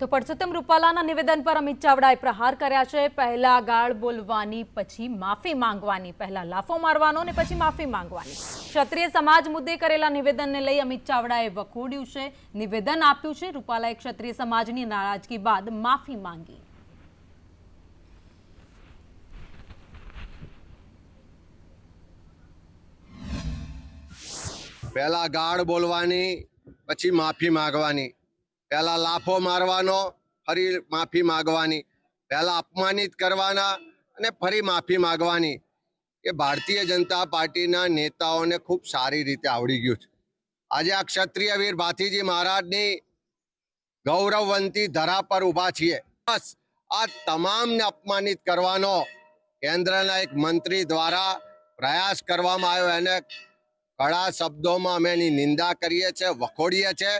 તો પરસોત્તમ રૂપાલાના નિવેદન પર અમિત ચાવડાએ પ્રહાર કર્યા છે. પહેલા ગાળ બોલવાની, પછી માફી માંગવાની. પહેલા લાફો મારવાનો અને પછી માફી માંગવાની. ક્ષત્રિય સમાજ મુદ્દે કરેલા નિવેદનને લઈ અમિત ચાવડાએ વખોડ્યું છે. નિવેદન આપ્યું છે. રૂપાલાએ ક્ષત્રિય સમાજની નારાજગી બાદ માફી માંગી. પહેલા ગાળ બોલવાની, પછી માફી માંગવાની. પહેલા લાફો મારવાનો, ફરી માફી માગવાની. પહેલા અપમાનિત કરવાના અને ફરી માફી માગવાની. એ ભારતીય જનતા પાર્ટીના નેતાઓને ખૂબ સારી રીતે આવડી ગયું છે. આજે આ ક્ષત્રિય વીર ભાથીજી મહારાજની ગૌરવવંતી ધરા પર ઊભા છીએ. બસ આ તમામને અપમાનિત કરવાનો કેન્દ્રના એક મંત્રી દ્વારા પ્રયાસ કરવામાં આવ્યો. એને કડા શબ્દોમાં અમે એની નિંદા કરીએ છીએ, વખોડીએ છીએ.